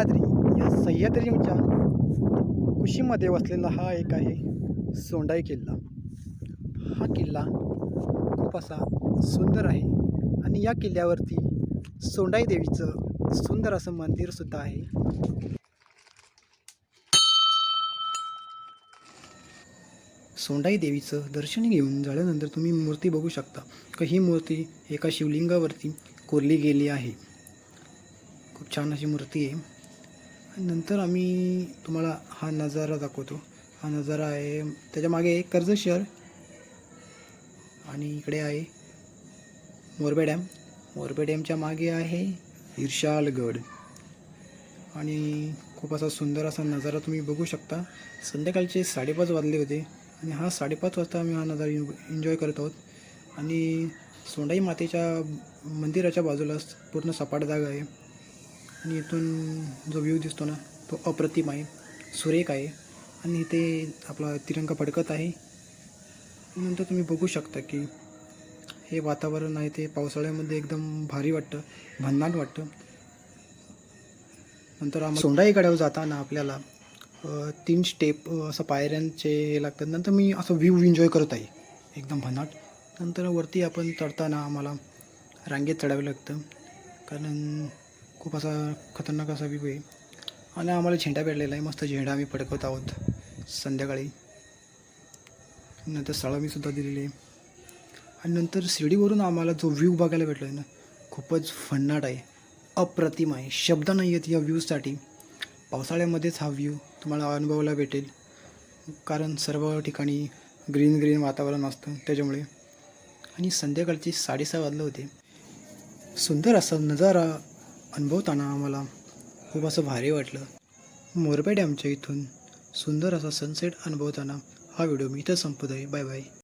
सह्याद्री या सह्याद्रीच्या कुशीमध्ये वसलेला हा एक आहे सोंडाई किल्ला. हा किल्ला खूप असा सुंदर आहे आणि या किल्ल्यावरती सोंडाई देवीचं सुंदर असं मंदिरसुद्धा आहे. सोंडाई देवीचं दर्शन घेऊन झाल्यानंतर तुम्ही मूर्ती बघू शकता. का ही मूर्ती एका शिवलिंगावरती कोरली गेली आहे. खूप छान अशी मूर्ती आहे. नंतर आम्ही तुम्हाला हा नजारा दाखवतो. हा नजारा आहे त्याच्यामागे एक कर्जत शहर आणि इकडे आहे मोरबे डॅम. मोरबे डॅमच्या मागे आहे हिरशालगड आणि खूप असा सुंदर असा नजारा तुम्ही बघू शकता. संध्याकाळचे साडेपाच वाजले होते आणि हा साडेपाच वाजता आम्ही हा नजारा एन्जॉय करत आहोत. आणि सोंडाई मातेच्या मंदिराच्या बाजूलाच पूर्ण सपाट जागा आहे. आणि इथून जो व्ह्यू दिसतो ना तो अप्रतिम आहे. सुरेख आहे. आणि इथे आपला तिरंगा फडकत आहे. नंतर तुम्ही बघू शकता की हे वातावरण आहे ते पावसाळ्यामध्ये एकदम भारी वाटतं भन्नाट वाटतं. नंतर आम्हाला सोंडाईकड्यावर जाताना आपल्याला तीन स्टेप असं पायऱ्यांचे हे लागतात. नंतर मी असं व्ह्यू एन्जॉय करत आहे. एकदम भन्नाट. नंतर वरती आपण चढताना आम्हाला रांगेत चढावं लागतं. कारण खूप असा खतरनाक असा व्यू आहे. आणि आम्हाला झेंडा भेटलेला आहे. मस्त झेंडा आम्ही फडकवत आहोत संध्याकाळी. नंतर सळामीसुद्धा दिलेली आहे. आणि नंतर शिर्डीवरून आम्हाला जो व्ह्यू बघायला भेटला आहे ना खूपच भन्नाट आहे. अप्रतिम आहे. शब्द नाही आहेत या व्ह्यूसाठी पावसाळ्यामध्येच हा व्ह्यू तुम्हाला अनुभवायला भेटेल. कारण सर्व ठिकाणी ग्रीन ग्रीन वातावरण असतं त्याच्यामुळे. आणि संध्याकाळचे साडेसहा वाजले होते. सुंदर असा नजारा अनुभवताना आम्हाला खूप असं भारी वाटलं. मोरबे डॅमच्या इथून सुंदर असा सनसेट अनुभवताना हा व्हिडिओ मी इथं संपत आहे बाय बाय